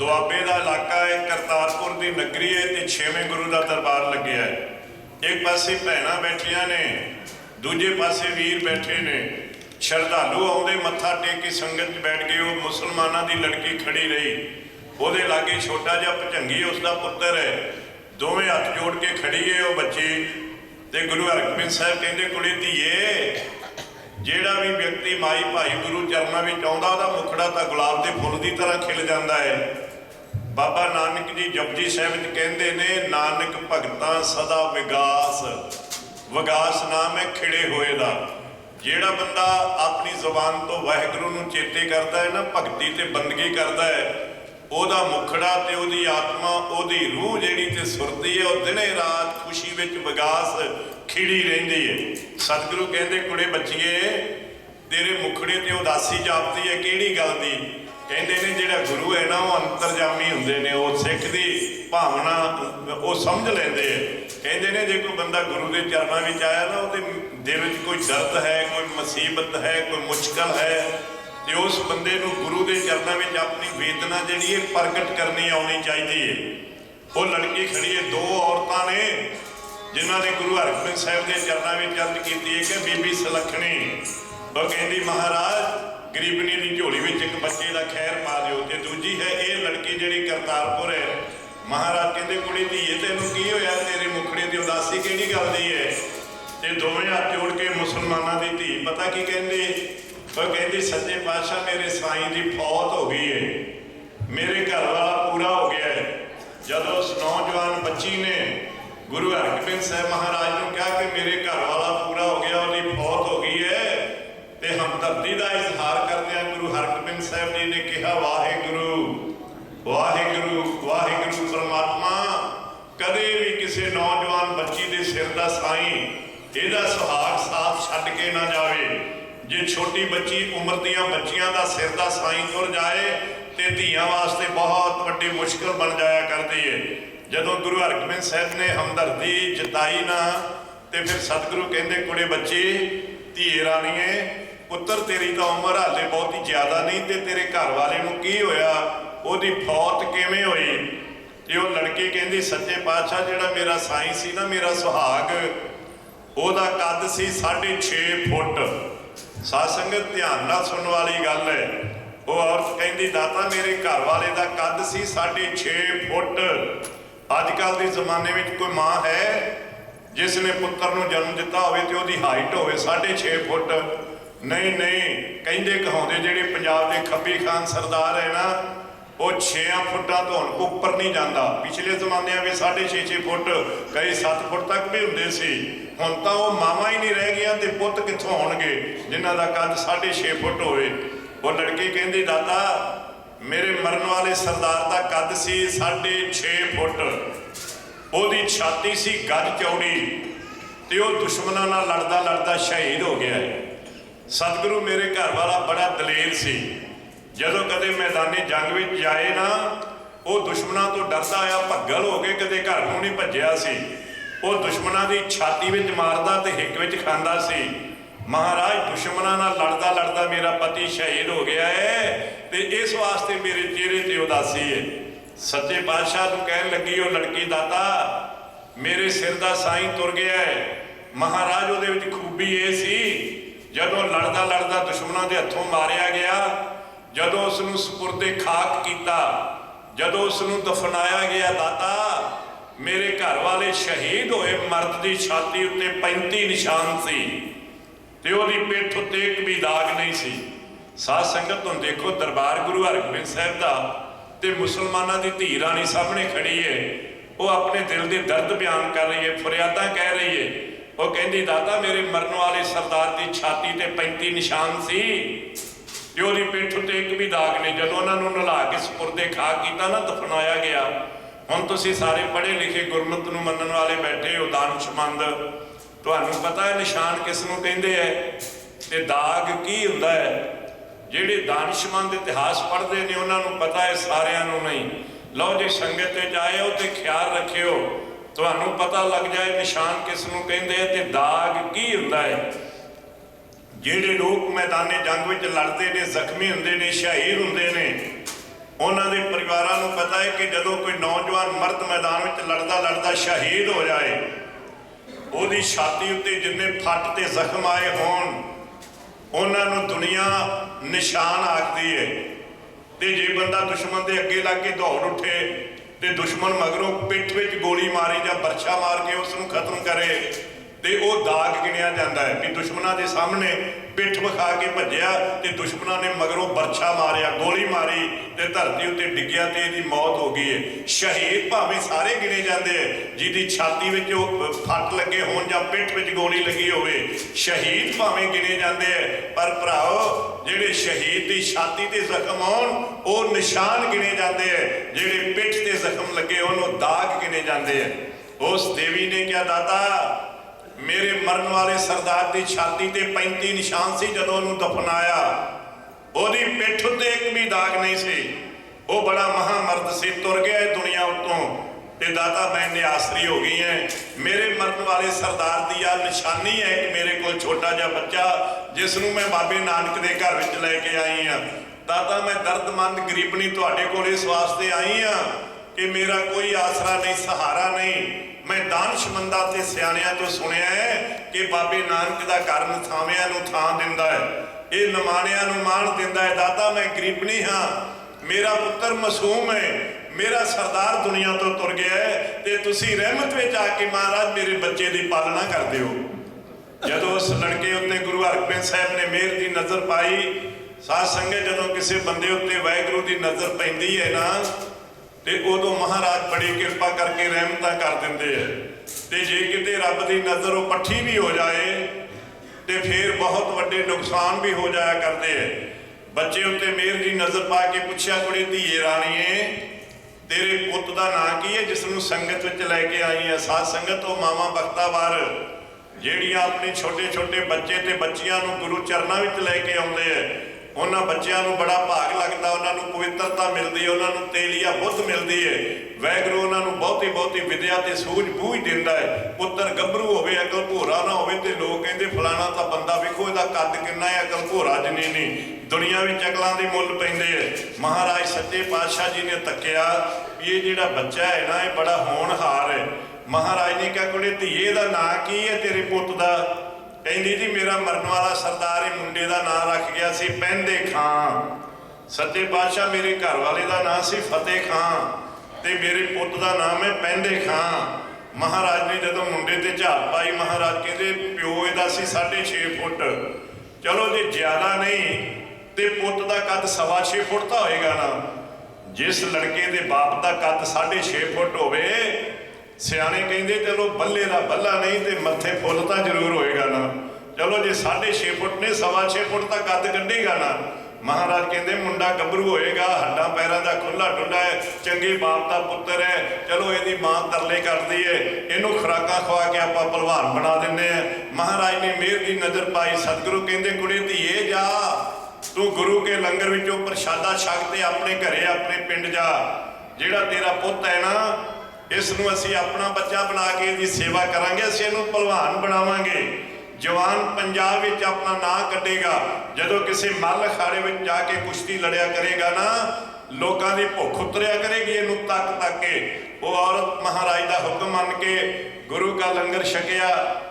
ਦੁਆਬੇ ਦਾ ਇਲਾਕਾ ਹੈ, ਕਰਤਾਰਪੁਰ ਦੀ ਨਗਰੀ ਹੈ ਤੇ ਛੇਵੇਂ ਗੁਰੂ ਦਾ ਦਰਬਾਰ ਲੱਗਿਆ ਹੈ। ਇੱਕ ਪਾਸੇ ਭੈਣਾਂ ਬੈਠੀਆਂ ਨੇ, ਦੂਜੇ ਪਾਸੇ ਵੀਰ ਬੈਠੇ ਨੇ। ਸ਼ਰਧਾਲੂ ਆਉਂਦੇ ਮੱਥਾ ਟੇਕ ਕੇ ਸੰਗਤ 'ਚ ਬੈਠ ਗਏ ਉਹ ਮੁਸਲਮਾਨਾਂ ਦੀ ਲੜਕੀ ਖੜੀ ਰਹੀ। ਉਹਦੇ ਲਾਗੇ ਛੋਟਾ ਜਿਹਾ ਭਜੰਗੀ ਉਸ ਦਾ ਪੁੱਤਰ ਹੈ। ਦੋਵੇਂ ਹੱਥ ਜੋੜ ਕੇ ਖੜੀ ਹੈ ਉਹ ਬੱਚੀ। ਤੇ ਗੁਰੂ ਹਰਗੋਬਿੰਦ ਸਾਹਿਬ ਕਹਿੰਦੇ, ਕੁੜੀ ਧੀਏ, ਜਿਹੜਾ ਵੀ ਵਿਅਕਤੀ ਮਾਈ ਭਾਈ ਗੁਰੂ ਚਰਨਾਂ ਵਿੱਚ ਆਉਂਦਾ, ਉਹਦਾ ਮੁਖੜਾ ਤਾਂ ਗੁਲਾਬ ਦੇ ਫੁੱਲ ਦੀ ਤਰ੍ਹਾਂ ਖਿਲ ਜਾਂਦਾ ਹੈ। ਬਾਬਾ ਨਾਨਕ ਜੀ ਜਪਜੀ ਸਾਹਿਬ ਵਿੱਚ ਕਹਿੰਦੇ ਨੇ, ਨਾਨਕ ਭਗਤਾਂ ਸਦਾ ਵਿਗਾਸ। ਵਿਗਾਸ ਨਾਮ ਹੈ ਖਿੜੇ ਹੋਏ ਦਾ। ਜਿਹੜਾ ਬੰਦਾ ਆਪਣੀ ਜ਼ੁਬਾਨ ਤੋਂ ਵਾਹਿਗੁਰੂ ਨੂੰ ਚੇਤੇ ਕਰਦਾ ਹੈ ਨਾ, ਭਗਤੀ ਤੇ ਬੰਦਗੀ ਕਰਦਾ ਹੈ, ਉਹਦਾ ਮੁਖੜਾ ਤੇ ਉਹਦੀ ਆਤਮਾ, ਉਹਦੀ ਰੂਹ ਜਿਹੜੀ ਤੇ ਸੁਰਦੀ ਹੈ, ਉਹ ਦਿਨੇ ਰਾਤ ਖੁਸ਼ੀ ਵਿੱਚ ਵਿਗਾਸ ਖਿੜੀ ਰਹਿੰਦੀ ਹੈ। ਸਤਿਗੁਰੂ ਕਹਿੰਦੇ, ਕੁੜੇ ਬੱਚੀਏ, ਤੇਰੇ ਮੁਖੜੇ ਤੇ ਉਦਾਸੀ ਜਾਪਦੀ ਹੈ, ਕਿਹੜੀ ਗੱਲ ਦੀ? ਕਹਿੰਦੇ ਨੇ ਜਿਹੜਾ ਗੁਰੂ ਹੈ ਨਾ, ਉਹ ਅੰਤਰਜਾਮੀ ਹੁੰਦੇ ਨੇ, ਉਹ ਸਿੱਖ ਦੀ ਭਾਵਨਾ, ਉਹ ਸਮਝ ਲੈਂਦੇ ਆ। ਕਹਿੰਦੇ ਨੇ ਜੇ ਕੋਈ ਬੰਦਾ ਗੁਰੂ ਦੇ ਚਰਨਾਂ ਵਿੱਚ ਆਇਆ ਨਾ, ਉਹਦੇ ਦਿਲ ਵਿੱਚ ਕੋਈ ਦਰਦ ਹੈ, ਕੋਈ ਮੁਸੀਬਤ ਹੈ, ਕੋਈ ਮੁਸ਼ਕਲ ਹੈ, ਤੇ ਉਸ ਬੰਦੇ ਨੂੰ ਗੁਰੂ ਦੇ ਚਰਨਾਂ ਵਿੱਚ ਆਪਣੀ ਵੇਦਨਾ ਜਿਹੜੀ ਹੈ, ਪ੍ਰਗਟ ਕਰਨੀ ਆਉਣੀ ਚਾਹੀਦੀ ਹੈ। ਉਹ ਲੜਕੀ ਖੜੀ ਹੈ, ਦੋ ਔਰਤਾਂ ਨੇ, ਜਿਨ੍ਹਾਂ ਨੇ ਗੁਰੂ ਹਰਗੋਬਿੰਦ ਸਾਹਿਬ ਦੇ ਚਰਨਾਂ ਵਿੱਚ ਅਰਜ਼ ਕੀਤੀ ਹੈ ਕਿ ਬੀਬੀ ਸੁਲੱਖਣੀ ਉਹ ਕਹਿੰਦੀ, ਮਹਾਰਾਜ ਗਰੀਬਨੀ ਦੀ ਝੋਲੀ ਵਿੱਚ ਇੱਕ ਬੱਚੇ ਦਾ ਖੈਰ ਪਾ ਦਿਓ ਤੇ ਦੂਜੀ ਹੈ ਇਹ ਲੜਕੀ ਜਿਹੜੀ ਕਰਤਾਰਪੁਰ ਹੈ। ਮਹਾਰਾਜ ਕਹਿੰਦੇ, ਕੁੜੀ ਧੀਏ ਤੈਨੂੰ ਕੀ ਹੋਇਆ? ਤੇਰੇ ਮੁਖੜੇ ਦੀ ਉਦਾਸੀ ਕਿਹੜੀ ਗੱਲ ਦੀ ਹੈ ਤੇ ਦੋਵੇਂ ਹੱਥ ਜੋੜ ਕੇ ਮੁਸਲਮਾਨਾਂ ਦੀ ਧੀ, ਪਤਾ ਕੀ ਕਹਿੰਦੇ? ਉਹ ਕਹਿੰਦੀ, ਸੱਚੇ ਪਾਤਸ਼ਾਹ, ਮੇਰੇ ਸਾਈਂ ਦੀ ਫੌਤ ਹੋ ਗਈ ਹੈ ਮੇਰੇ ਘਰ ਵਾਲਾ ਪੂਰਾ ਹੋ ਗਿਆ ਹੈ ਜਦੋਂ ਉਸ ਨੌਜਵਾਨ ਬੱਚੀ ਨੇ ਗੁਰੂ ਹਰਗੋਬਿੰਦ ਸਾਹਿਬ ਮਹਾਰਾਜ ਨੂੰ ਕਿਹਾ ਕਿ ਮੇਰੇ ਘਰ ਵਾਲਾ ਪੂਰਾ ਹੋ ਗਿਆ ਉਹਦੀ ਫੌਤ ਹੋ ਗਈ ਹੈ ਤੇ ਹਮਦਰਦੀ ਦਾ ਇਜ਼ਹਾਰ ਕਰਦਿਆਂ ਗੁਰੂ ਹਰਗੋਬਿੰਦ ਸਾਹਿਬ ਜੀ ਨੇ ਕਿਹਾ ਵਾਹਿਗੁਰੂ ਵਾਹਿਗੁਰੂ ਵਾਹਿਗੁਰੂ ਪਰਮਾਤਮਾ ਕਦੇ ਵੀ ਕਿਸੇ ਨੌਜਵਾਨ ਬੱਚੀ ਦੇ ਸਿਰ ਦਾ ਸਾਈਂ ਇਹਦਾ ਸੁਹਾਗ ਸਾਥ ਛੱਡ ਕੇ ਨਾ ਜਾਵੇ। ਜੇ ਛੋਟੀ ਬੱਚੀ ਉਮਰ ਦੀਆਂ ਬੱਚੀਆਂ ਦਾ ਸਿਰ ਦਾ ਸਾਈਂ ਤੁਰ ਜਾਏ, ਤੇ ਧੀਆਂ ਵਾਸਤੇ ਬਹੁਤ ਵੱਡੀ ਮੁਸ਼ਕਲ ਬਣ ਜਾਇਆ ਕਰਦੀ ਹੈ ਜਦੋਂ ਗੁਰੂ ਹਰਗੋਬਿੰਦ ਸਾਹਿਬ ਨੇ ਹਮਦਰਦੀ ਜਤਾਈ ਨਾ, ਤੇ ਫਿਰ ਸਤਿਗੁਰੂ ਕਹਿੰਦੇ, ਕੁੜੇ ਬੱਚੀ ਧੀਏ ਰਾਣੀਏ ਪੁੱਤਰ ਤੇਰੀ ਤਾਂ ਉਮਰ ਹਾਲੇ ਬਹੁਤੀ ਜ਼ਿਆਦਾ ਨਹੀਂ, ਤੇ ਤੇਰੇ ਘਰ ਵਾਲੇ ਨੂੰ ਕੀ ਹੋਇਆ? ਉਹਦੀ ਫੌਤ ਕਿਵੇਂ ਹੋਈ? ਤੇ ਉਹ ਲੜਕੀ ਕਹਿੰਦੀ, ਸੱਚੇ ਪਾਤਸ਼ਾਹ, ਜਿਹੜਾ ਮੇਰਾ ਸਾਈਂ ਸੀ ਨਾ, ਮੇਰਾ ਸੁਹਾਗ ਉਹਦਾ ਕੱਦ ਸੀ 6.5 ਫੁੱਟ। ਸਾਧ ਸੰਗਤ ਧਿਆਨ ਨਾਲ ਸੁਣਨ ਵਾਲੀ ਗੱਲ ਹੈ। ਉਹ ਔਰਤ ਕਹਿੰਦੀ, ਦਾਤਾ, ਮੇਰੇ ਘਰ ਵਾਲੇ ਦਾ ਕੱਦ ਸੀ 6.5 ਫੁੱਟ। ਅੱਜ ਕੱਲ ਦੇ ਜ਼ਮਾਨੇ ਵਿੱਚ ਕੋਈ ਮਾਂ ਹੈ ਜਿਸ ਨੇ ਪੁੱਤਰ ਨੂੰ ਜਨਮ ਦਿੱਤਾ ਹੋਵੇ ਤੇ ਉਹਦੀ ਹਾਈਟ ਹੋਵੇ 6.5 ਫੁੱਟ। ਨਹੀਂ ਨਹੀਂ, ਕਹਿੰਦੇ ਕਹਾਉਂਦੇ ਜਿਹੜੇ ਪੰਜਾਬ ਦੇ ਖੱਬੀ ਖਾਨ ਸਰਦਾਰ ਹੈ ਨਾ ਉਹ 6 ਫੁੱਟਾਂ ਤੋਂ ਹੁਣ ਉੱਪਰ ਨਹੀਂ ਜਾਂਦਾ। ਪਿਛਲੇ ਜ਼ਮਾਨਿਆਂ ਵਿੱਚ 6.5 6 ਫੁੱਟ, ਕਈ 7 ਫੁੱਟ ਤੱਕ ਵੀ ਹੁੰਦੇ ਸੀ। ਹੁਣ ਤਾਂ ਉਹ ਮਾਵਾਂ ਹੀ ਨਹੀਂ ਰਹਿ ਗਈਆਂ ਤੇ ਪੁੱਤ ਕਿੱਥੋਂ ਹੋਣਗੇ ਜਿਨ੍ਹਾਂ ਦਾ ਕੱਦ 6.5 ਫੁੱਟ ਹੋਵੇ। ਉਹ ਲੜਕੀ ਕਹਿੰਦੀ, ਦਾਦਾ, ਮੇਰੇ ਮਰਨ ਵਾਲੇ ਸਰਦਾਰ ਦਾ ਕੱਦ ਸੀ 6.5 ਫੁੱਟ। ਉਹਦੀ ਛਾਤੀ ਸੀ ਗੱਜ ਚੌੜੀ ਤੇ ਉਹ ਦੁਸ਼ਮਣਾਂ ਨਾਲ ਲੜਦਾ ਲੜਦਾ ਸ਼ਹੀਦ ਹੋ ਗਿਆ ਹੈ। ਸਤਿਗੁਰੂ ਮੇਰੇ ਘਰ ਵਾਲਾ ਬੜਾ ਦਲੇਰ ਸੀ। ਜਦੋਂ ਕਦੇ ਮੈਦਾਨੀ ਜੰਗ ਵਿੱਚ ਜਾਏ ਨਾ, ਉਹ ਦੁਸ਼ਮਣਾਂ ਤੋਂ ਡਰਦਾ ਆਇਆ ਭੱਗਲ ਹੋ ਕੇ ਕਦੇ ਘਰ ਨੂੰ ਨਹੀਂ ਭੱਜਿਆ ਸੀ। ਉਹ ਦੁਸ਼ਮਣਾਂ ਦੀ ਛਾਤੀ ਵਿੱਚ ਮਾਰਦਾ ਤੇ ਹਿੱਕ ਵਿੱਚ ਖਾਂਦਾ ਸੀ। ਮਹਾਰਾਜ, ਦੁਸ਼ਮਣਾਂ ਨਾਲ ਲੜਦਾ ਲੜਦਾ ਮੇਰਾ ਪਤੀ ਸ਼ਹੀਦ ਹੋ ਗਿਆ ਹੈ ਤੇ ਇਸ ਵਾਸਤੇ ਮੇਰੇ ਚਿਹਰੇ ਤੇ ਉਦਾਸੀ ਹੈ ਸੱਚੇ ਪਾਤਸ਼ਾਹ ਨੂੰ ਕਹਿਣ ਲੱਗੀ, ਉਹ ਲੜਕੀ ਦਾਤਾ, ਮੇਰੇ ਸਿਰ ਦਾ ਸਾਈਂ ਤੁਰ ਗਿਆ ਹੈ ਮਹਾਰਾਜ, ਉਹਦੇ ਵਿੱਚ ਖੂਬੀ ਇਹ ਸੀ। ਜਦੋਂ ਲੜਦਾ ਲੜਦਾ ਦੁਸ਼ਮਣਾਂ ਦੇ ਹੱਥੋਂ ਮਾਰਿਆ ਗਿਆ ਜਦੋਂ ਉਸ ਨੂੰ ਸਪੁਰਦੇ ਖਾਕ ਕੀਤਾ, ਜਦੋਂ ਉਸ ਨੂੰ ਦਫਨਾਇਆ ਗਿਆ ਦਾਤਾ, ਮੇਰੇ ਘਰ ਵਾਲੇ ਸ਼ਹੀਦ ਹੋਏ ਮਰਦ ਦੀ ਛਾਤੀ ਉੱਤੇ 35 ਨਿਸ਼ਾਨ ਸੀ ਤੇ ਉਹਦੀ ਪਿੱਠ ਉੱਤੇ ਇੱਕ ਵੀ ਦਾਗ ਨਹੀਂ ਸੀ। ਸਾਧ ਸੰਗਤ, ਹੁਣ ਦੇਖੋ ਦਰਬਾਰ ਗੁਰੂ ਹਰਗੋਬਿੰਦ ਸਾਹਿਬ ਦਾ ਤੇ ਮੁਸਲਮਾਨਾਂ ਦੀ ਧੀ ਰਾਣੀ ਸਾਹਮਣੇ ਖੜੀ ਹੈ ਉਹ ਆਪਣੇ ਦਿਲ ਦੇ ਦਰਦ ਬਿਆਨ ਕਰ ਰਹੀ ਹੈ ਫਰਿਆਦਾਂ ਕਹਿ ਰਹੀ ਹੈ ਉਹ ਕਹਿੰਦੀ ਦਾਦਾ ਮੇਰੇ ਮਰਨ ਵਾਲੇ ਸਰਦਾਰ ਦੀ ਛਾਤੀ ਤੇ 35 ਨਿਸ਼ਾਨ ਸੀ। ਤੇ ਉਹਦੀ ਪਿੱਠ ਉੱਤੇ ਇੱਕ ਵੀ ਦਾਗ ਨਹੀਂ। ਜਦੋਂ ਉਹਨਾਂ ਨੂੰ ਨਲਾ ਕੇ ਸਪੁਰਦੇ ਖਾ ਕੀਤਾ ਨਾ, ਦਫਨਾਇਆ ਗਿਆ। ਹੁਣ ਤੁਸੀਂ ਸਾਰੇ ਪੜ੍ਹੇ ਲਿਖੇ ਗੁਰਮਤ ਨੂੰ ਮੰਨਣ ਵਾਲੇ ਬੈਠੇ ਹੋ, ਦਾਨਸ਼ਮੰਦ। ਤੁਹਾਨੂੰ ਪਤਾ ਹੈ ਨਿਸ਼ਾਨ ਕਿਸ ਨੂੰ ਕਹਿੰਦੇ ਐ ਤੇ ਦਾਗ ਕੀ ਹੁੰਦਾ ਹੈ? ਜਿਹੜੇ ਦਾਨਸ਼ਮੰਦ ਇਤਿਹਾਸ ਪੜ੍ਹਦੇ ਨੇ, ਉਹਨਾਂ ਨੂੰ ਪਤਾ ਹੈ, ਸਾਰਿਆਂ ਨੂੰ ਨਹੀਂ। ਲਓ ਜੇ ਸੰਗਤ ਤੇ ਜਾਇਓ ਤੇ ਖਿਆਲ ਰੱਖਿਓ। ਤੁਹਾਨੂੰ ਪਤਾ ਲੱਗ ਜਾਏ ਨਿਸ਼ਾਨ ਕਿਸ ਨੂੰ ਕਹਿੰਦੇ ਆ ਤੇ ਦਾਗ ਕੀ ਹੁੰਦਾ ਹੈ। ਜਿਹੜੇ ਲੋਕ ਮੈਦਾਨੇ ਜੰਗ ਵਿੱਚ ਲੜਦੇ ਨੇ, ਜ਼ਖਮੀ ਹੁੰਦੇ ਨੇ, ਸ਼ਹੀਦ ਹੁੰਦੇ ਨੇ, ਉਹਨਾਂ ਦੇ ਪਰਿਵਾਰਾਂ ਨੂੰ ਪਤਾ ਹੈ ਕਿ ਜਦੋਂ ਕੋਈ ਨੌਜਵਾਨ ਮਰਦ ਮੈਦਾਨ ਵਿੱਚ ਲੜਦਾ ਲੜਦਾ ਸ਼ਹੀਦ ਹੋ ਜਾਏ, ਉਹਦੀ ਛਾਤੀ ਉੱਤੇ ਜਿੰਨੇ ਫੱਟ ਤੇ ਜ਼ਖਮ ਆਏ ਹੋਣ, ਉਹਨਾਂ ਨੂੰ ਦੁਨੀਆ ਨਿਸ਼ਾਨ ਆਖਦੀ ਹੈ ਤੇ ਜੇ ਬੰਦਾ ਦੁਸ਼ਮਣ ਦੇ ਅੱਗੇ ਲੱਗ ਕੇ ਦੌੜ ਉੱਠੇ ਤੇ ਦੁਸ਼ਮਣ ਮਗਰੋਂ ਪਿੱਠ ਵਿੱਚ ਗੋਲੀ ਮਾਰੀ ਜਾਂ ਬਰਛਾ ਮਾਰ ਕੇ ਉਸ ਨੂੰ ਖਤਮ ਕਰੇ ਤੇ ਉਹ ਦਾਗ ਗਿਣਿਆ ਜਾਂਦਾ ਹੈ ਵੀ ਦੁਸ਼ਮਣਾਂ ਦੇ ਸਾਹਮਣੇ ਪਿੱਠ ਵਿਖਾ ਕੇ ਭੱਜਿਆ ਤੇ ਦੁਸ਼ਮਣਾਂ ਨੇ ਮਗਰੋਂ ਬਰਛਾ ਮਾਰਿਆ, ਗੋਲੀ ਮਾਰੀ ਤੇ ਧਰਤੀ ਉੱਤੇ ਡਿੱਗਿਆ ਤੇ ਇਹਦੀ ਮੌਤ ਹੋ ਗਈ ਹੈ। ਸ਼ਹੀਦ ਭਾਵੇਂ ਸਾਰੇ ਗਿਣੇ ਜਾਂਦੇ ਹੈ, ਜਿਹਦੀ ਛਾਤੀ ਵਿੱਚ ਉਹ ਫੱਟ ਲੱਗੇ ਹੋਣ ਜਾਂ ਪਿੱਠ ਵਿੱਚ ਗੋਲੀ ਲੱਗੀ ਹੋਵੇ, ਸ਼ਹੀਦ ਭਾਵੇਂ ਗਿਣੇ ਜਾਂਦੇ ਹੈ, ਪਰ ਭਰਾਓ, ਜਿਹੜੇ ਸ਼ਹੀਦ ਦੀ ਛਾਤੀ ਤੇ ਜ਼ਖਮ ਹੋਣ, ਉਹ ਨਿਸ਼ਾਨ ਗਿਣੇ ਜਾਂਦੇ ਹੈ, ਜਿਹੜੇ ਪਿੱਠ ਤੇ ਜ਼ਖਮ ਲੱਗੇ ਹੋਣ, ਉਹ ਦਾਗ ਗਿਣੇ ਜਾਂਦੇ ਹੈ। ਉਸ ਦੇਵੀ ਨੇ ਕਿਹਾ, ਦਾਤਾ ਮੇਰੇ ਮਰਨ ਵਾਲੇ ਸਰਦਾਰ ਦੀ ਛਾਤੀ ਤੇ 35 ਨਿਸ਼ਾਨ ਸੀ ਜਦੋਂ ਉਹਨੂੰ ਦਫਨਾਇਆ ਉਹਦੀ ਪਿੱਠ ਉੱਤੇ ਇੱਕ ਵੀ ਦਾਗ ਨਹੀਂ ਸੀ। ਉਹ ਬੜਾ ਮਹਾਮਰਦ ਸੀ, ਤੁਰ ਗਿਆ ਇਹ ਦੁਨੀਆ ਉੱਤੋਂ ਤੇ ਦਾਤਾ ਮੈਂ ਨਿਆਸਰੀ ਹੋ ਗਈ ਹੈ ਮੇਰੇ ਮਰਨ ਵਾਲੇ ਸਰਦਾਰ ਦੀ ਆ ਨਿਸ਼ਾਨੀ ਹੈ ਕਿ ਮੇਰੇ ਕੋਲ ਛੋਟਾ ਜਿਹਾ ਬੱਚਾ ਜਿਸ ਨੂੰ ਮੈਂ ਬਾਬੇ ਨਾਨਕ ਦੇ ਘਰ ਵਿੱਚ ਲੈ ਕੇ ਆਈ ਆ। ਦਾਤਾ ਮੈਂ ਦਰਦਮੰਦ ਗਰੀਬਣੀ ਤੁਹਾਡੇ ਕੋਲ ਇਸ ਵਾਸਤੇ ਆਈ ਆ ਕਿ ਮੇਰਾ ਕੋਈ ਆਸਰਾ ਨਹੀਂ, ਸਹਾਰਾ ਨਹੀਂ। ਮੈਂ ਦਾਨਸ਼ਮੰਦਾਂ ਤੇ ਸਿਆਣਿਆਂ ਤੋਂ ਸੁਣਿਆ ਹੈ ਕਿ ਬਾਬੇ ਨਾਨਕ ਦਾ ਘਰ ਨਥਾਵਿਆਂ ਨੂੰ ਥਾਂ ਦਿੰਦਾ ਹੈ। ਇਹ ਨਿਮਾਣਿਆਂ ਨੂੰ ਮਾਣ ਦਿੰਦਾ ਹੈ। ਦਾਤਾ ਮੈਂ ਗਰੀਬਣੀ ਹਾਂ। ਮੇਰਾ ਪੁੱਤਰ ਮਾਸੂਮ ਹੈ। ਮੇਰਾ ਸਰਦਾਰ ਦੁਨੀਆ ਤੋਂ ਤੁਰ ਗਿਆ ਹੈ ਤੇ ਤੁਸੀਂ ਰਹਿਮਤ ਵਿੱਚ ਆ ਕੇ ਮਹਾਰਾਜ ਮੇਰੇ ਬੱਚੇ ਦੀ ਪਾਲਣਾ ਕਰਦੇ ਹੋ। ਜਦੋਂ ਉਸ ਲੜਕੇ ਉੱਤੇ ਗੁਰੂ ਹਰਗੋਬਿੰਦ ਸਾਹਿਬ ਨੇ ਮਿਹਰ ਦੀ ਨਜ਼ਰ ਪਾਈ, ਸਾਧ ਸੰਗਤ ਜਦੋਂ ਕਿਸੇ ਬੰਦੇ ਉੱਤੇ ਵਾਹਿਗੁਰੂ ਦੀ ਨਜ਼ਰ ਪੈਂਦੀ ਹੈ ਨਾ ਤੇ ਉਦੋਂ ਮਹਾਰਾਜ ਬੜੀ ਕਿਰਪਾ ਕਰਕੇ ਰਹਿਮਤਾਂ ਕਰ ਦਿੰਦੇ ਐ ਤੇ ਜੇ ਕਿਤੇ ਰੱਬ ਦੀ ਨਜ਼ਰ ਉਹ ਪੱਠੀ ਵੀ ਹੋ ਜਾਏ, ਤੇ ਫਿਰ ਬਹੁਤ ਵੱਡੇ ਨੁਕਸਾਨ ਵੀ ਹੋ ਜਾਇਆ ਕਰਦੇ ਐ ਬੱਚੇ ਉੱਤੇ ਮਿਹਰ ਦੀ ਨਜ਼ਰ ਪਾ ਕੇ ਪੁੱਛਿਆ, ਕੁੜੀ ਧੀਏ ਰਾਣੀਏ, ਤੇਰੇ ਪੁੱਤ ਦਾ ਨਾਂ ਕੀ ਹੈ ਜਿਸ ਨੂੰ ਸੰਗਤ ਵਿੱਚ ਲੈ ਕੇ ਆਈ ਹੈ ਸਾਧ ਸੰਗਤ, ਉਹ ਮਾਵਾ ਬਖਤਾਵਾਰ ਜਿਹੜੀਆਂ ਆਪਣੇ ਛੋਟੇ ਛੋਟੇ ਬੱਚੇ ਤੇ ਬੱਚੀਆਂ ਨੂੰ ਗੁਰੂ ਚਰਨਾਂ ਵਿੱਚ ਲੈ ਕੇ ਆਉਂਦੇ ਐ ਉਹਨਾਂ ਬੱਚਿਆਂ ਨੂੰ ਬੜਾ ਭਾਗ ਲੱਗਦਾ, ਉਹਨਾਂ ਨੂੰ ਪਵਿੱਤਰਤਾ ਮਿਲਦੀ ਹੈ, ਉਹਨਾਂ ਨੂੰ ਤੇਲੀਆ ਬੁੱਧ ਮਿਲਦੀ ਹੈ। ਵੈਗਰੂ ਉਹਨਾਂ ਨੂੰ ਬਹੁਤੀ ਬਹੁਤੀ ਵਿਦਿਆ ਤੇ ਸੂਝ ਬੂਝ ਦਿੰਦਾ ਹੈ। ਪੁੱਤਰ ਗੱਭਰੂ ਹੋਵੇ, ਅਕਲ ਘੋਰਾ ਨਾ ਹੋਵੇ ਤੇ ਲੋਕ ਕਹਿੰਦੇ, ਫਲਾਣਾ ਤਾਂ ਬੰਦਾ ਵੇਖੋ, ਇਹਦਾ ਕੱਦ ਕਿੰਨਾ ਹੈ, ਅਕਲ ਘੋਰਾ ਜਨੀ ਨਹੀਂ। ਦੁਨੀਆ ਵਿੱਚ ਅਕਲਾਂ ਦੇ ਮੁੱਲ ਪੈਂਦੇ ਹੈ। ਮਹਾਰਾਜ ਸੱਚੇ ਪਾਤਸ਼ਾਹ ਜੀ ਨੇ ਤੱਕਿਆ ਇਹ ਜਿਹੜਾ ਬੱਚਾ ਹੈ ਨਾ, ਇਹ ਬੜਾ ਹੋਣਹਾਰ ਹੈ। ਮਹਾਰਾਜ ਨੇ ਕਿਹਾ, ਕੁੜੇ ਧੀਏ ਦਾ ਨਾਂ ਕੀ ਹੈ ਤੇਰੇ ਪੁੱਤ ਦਾ? ਕਹਿੰਦੀ ਜੀ, ਮੇਰਾ ਮਰਨ ਵਾਲਾ ਸਰਦਾਰ ਇਹ ਮੁੰਡੇ ਦਾ ਨਾਂ ਰੱਖ ਗਿਆ ਸੀ ਪੈਂਦੇ ਖਾਂ। ਸੱਚੇ ਪਾਤਸ਼ਾਹ ਮੇਰੇ ਘਰ ਵਾਲੇ ਦਾ ਨਾਂ ਸੀ ਫਤਿਹ ਖਾਂ ਤੇ ਮੇਰੇ ਪੁੱਤ ਦਾ ਨਾਮ ਹੈ ਪੈਂਦੇ ਖਾਂ। ਮਹਾਰਾਜ ਨੇ ਜਦੋਂ ਮੁੰਡੇ ਤੇ ਝਾਤ ਪਾਈ, ਮਹਾਰਾਜ ਕਹਿੰਦੇ, ਪਿਓ, ਇਹਦਾ ਸੀ 6.5 ਫੁੱਟ। ਚਲੋ ਜੇ ਜ਼ਿਆਦਾ ਨਹੀਂ ਤੇ ਪੁੱਤ ਦਾ ਕੱਦ ਸਵਾ 6 ਫੁੱਟ ਤਾਂ ਹੋਏਗਾ ਨਾ। ਜਿਸ ਲੜਕੇ ਦੇ ਬਾਪ ਦਾ ਕੱਦ 6.5 ਫੁੱਟ ਹੋਵੇ, ਸਿਆਣੇ ਕਹਿੰਦੇ, ਚਲੋ ਬੱਲੇ ਦਾ ਬੱਲਾ ਨਹੀਂ ਤੇ ਮੱਥੇ ਫੁੱਲ ਤਾਂ ਜ਼ਰੂਰ ਚਲੋ ਜੇ 6.5 ਫੁੱਟ ਨੇ, ਸਵਾ 6 ਫੁੱਟ ਤਾਂ ਕੱਦ ਕੱਢੇਗਾ ਨਾ। ਮਹਾਰਾਜ ਕਹਿੰਦੇ, ਮੁੰਡਾ ਗੱਭਰੂ ਹੋਏਗਾ, ਹੱਡਾਂ ਪੈਰਾਂ ਦਾ ਖੁੱਲਾ ਡੁੱਲਾ ਹੈ, ਚੰਗੇ ਬਾਪ ਦਾ ਪੁੱਤਰ ਹੈ। ਚਲੋ ਇਹਦੀ ਮਾਂ ਤਰਲੇ ਕਰਦੀ ਹੈ ਇਹਨੂੰ ਖੁਰਾਕਾਂ ਖਵਾ ਕੇ ਆਪਾਂ ਭਲਵਾਨ ਬਣਾ ਦਿੰਨੇ ਆ ਮਹਾਰਾਜ ਨੇ ਮਿਹਰ ਦੀ ਨਜ਼ਰ ਪਾਈ। ਸਤਿਗੁਰੂ ਕਹਿੰਦੇ, ਕੁੜੇ ਧੀਏ, ਜਾ। ਤੂੰ ਗੁਰੂ ਕੇ ਲੰਗਰ ਵਿੱਚੋਂ ਪ੍ਰਸ਼ਾਦਾ ਛਕ ਤੇ ਆਪਣੇ ਘਰੇ, ਆਪਣੇ ਪਿੰਡ ਜਾ। ਜਿਹੜਾ ਤੇਰਾ ਪੁੱਤ ਹੈ ਨਾ, ਇਸ ਨੂੰ ਅਸੀਂ ਆਪਣਾ ਬੱਚਾ ਬਣਾ ਕੇ ਇਹਦੀ ਸੇਵਾ ਕਰਾਂਗੇ। ਅਸੀਂ ਇਹਨੂੰ ਭਲਵਾਨ ਬਣਾਵਾਂਗੇ। ਜਵਾਨ ਪੰਜਾਬ ਵਿੱਚ ਆਪਣਾ ਨਾਂ ਕੱਢੇਗਾ। ਜਦੋਂ ਕਿਸੇ ਮੱਲ ਅਖਾੜੇ ਵਿੱਚ ਜਾ ਕੇ ਕੁਸ਼ਤੀ ਲੜਿਆ ਕਰੇਗਾ ਨਾ, ਲੋਕਾਂ ਦੀ ਭੁੱਖ ਉਤਰਿਆ ਕਰੇਗੀ ਇਹਨੂੰ ਤੱਕ ਤੱਕ ਕੇ। ਉਹ ਔਰਤ ਮਹਾਰਾਜ ਦਾ ਹੁਕਮ ਮੰਨ ਕੇ ਗੁਰੂ ਕਾ ਲੰਗਰ ਛਕਿਆ,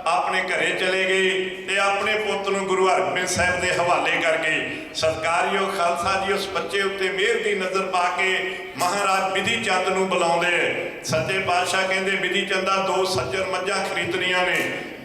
ਆਪਣੇ ਘਰੇ ਚਲੇ ਗਈ ਤੇ ਆਪਣੇ ਪੁੱਤ ਨੂੰ ਗੁਰੂ ਹਰਗੋਬਿੰਦ ਸਾਹਿਬ ਦੇ ਹਵਾਲੇ ਕਰ ਗਈ ਸਤਕਾਰਯੋਗ ਖਾਲਸਾ ਜੀ ਉਸ ਬੱਚੇ ਉੱਤੇ ਮਿਹਰ ਦੀ ਨਜ਼ਰ ਪਾ ਕੇ ਮਹਾਰਾਜ ਵਿਧੀ ਚੰਦ ਨੂੰ ਬੁਲਾਉਂਦੇ ਐ ਸੱਚੇ ਪਾਤਸ਼ਾਹ ਕਹਿੰਦੇ, ਵਿਧੀ ਚੰਦਾ ਦੋ ਸੱਜਰ ਮੱਝਾਂ ਖਰੀਦਣੀਆਂ ਨੇ।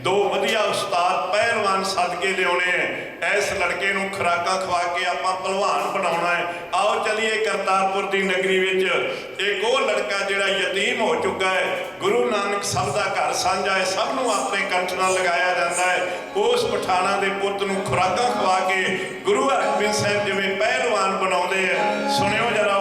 ਦੋ ਵਧੀਆ ਉਸਤਾਦ ਪਹਿਲਵਾਨ ਸੱਦ ਕੇ ਲਿਆਉਣੇ ਐ। ਇਸ ਲੜਕੇ ਨੂੰ ਖੁਰਾਕਾਂ ਖਵਾ ਕੇ ਆਪਾਂ ਪਹਿਲਵਾਨ ਬਣਾਉਣਾ ਹੈ ਆਓ ਚਲੀਏ ਕਰਤਾਰਪੁਰ ਦੀ ਨਗਰੀ ਵਿੱਚ। ਇੱਕ ਉਹ ਲੜਕਾ ਜਿਹੜਾ ਯਤੀਮ ਹੋ ਚੁੱਕਾ ਹੈ ਗੁਰੂ ਨਾਨਕ ਸਭ ਦਾ ਘਰ ਸਾਂਝਾ ਹੈ ਸਭ ਨੂੰ ਆਪਣੇ ਕੰਠ ਨਾਲ ਲਗਾਇਆ ਜਾਂਦਾ ਹੈ ਉਸ ਪਠਾਣਾ ਦੇ ਪੁੱਤ ਨੂੰ ਖੁਰਾਕਾਂ ਖਵਾ ਕੇ ਗੁਰੂ ਹਰਗੋਬਿੰਦ ਸਾਹਿਬ ਜਿਵੇਂ ਪਹਿਲਵਾਨ ਬਣਾਉਂਦੇ ਐ। ਸੁਣਿਓ ਜ਼ਰਾ